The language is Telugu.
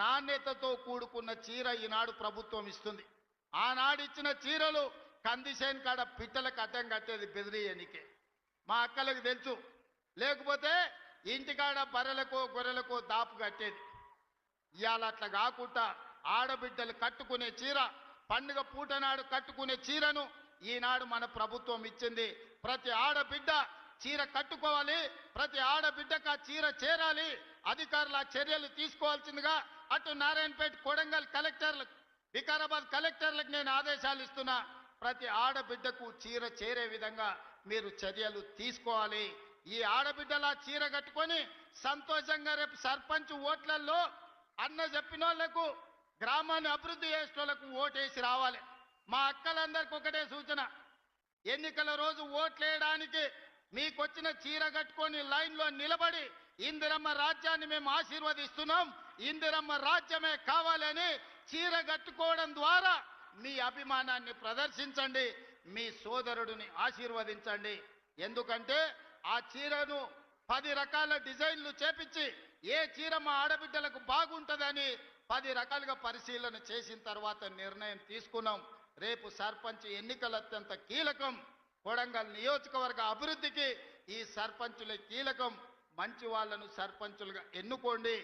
నాణ్యతతో కూడుకున్న చీర ఈనాడు ప్రభుత్వం ఇస్తుంది. ఆనాడు ఇచ్చిన చీరలు కందిసేన్ కాడ పిట్టలకు అడ్డం కట్టేది బెదిరియనికే మా అక్కలకు తెలుసు. లేకపోతే ఇంటికాడ బర్రెలకో గొర్రెలకో దాపు కట్టేది. ఇవాళ అట్లా కాకుండా ఆడబిడ్డలు కట్టుకునే చీర పండుగ పూటనాడు కట్టుకునే చీరను ఈనాడు మన ప్రభుత్వం ఇచ్చింది. ప్రతి ఆడబిడ్డ చీర కట్టుకోవాలి. ప్రతి ఆడబిడ్డకు ఆ చీర చేరాలి. అధికారులు ఆ చర్యలు తీసుకోవాల్సిందిగా అటు నారాయణపేట కొడంగల్ కలెక్టర్లకు వికారాబాద్ కలెక్టర్లకు నేను ఆదేశాలు ఇస్తున్నా. ప్రతి ఆడబిడ్డకు చీర చేరే విధంగా మీరు చర్యలు తీసుకోవాలి. ఈ ఆడబిడ్డలా చీర కట్టుకొని సంతోషంగా రేపు సర్పంచ్ ఓట్లలో అన్న చెప్పిన వాళ్ళకు గ్రామాన్ని అభివృద్ధి చేసే వాళ్ళకు ఓటేసి రావాలి. మా అక్కలందరికి ఒకటే సూచన. ఎన్నికల రోజు ఓట్లేయడానికి మీకొచ్చిన చీర కట్టుకొని లైన్లో నిలబడి ఇందిరమ్మ రాజ్యాన్ని మేము ఆశీర్వదిస్తున్నాం ఇందిరమ్మ రాజ్యమే కావాలని చీర కట్టుకోవడం ద్వారా మీ అభిమానాన్ని ప్రదర్శించండి మీ సోదరుడిని ఆశీర్వదించండి. ఎందుకంటే ఆ చీరను పది రకాల డిజైన్లు చేపించి ఏ చీర మా ఆడబిడ్డలకు బాగుంటుందని పది రకాలుగా పరిశీలన చేసిన తర్వాత నిర్ణయం తీసుకున్నాం. రేపు సర్పంచ్ ఎన్నికలు అత్యంత కీలకం. కొడంగల్ నియోజకవర్గ అభివృద్ధికి ఈ సర్పంచులే కీలకం. మంచి వాళ్ళను సర్పంచులుగా ఎన్నుకోండి.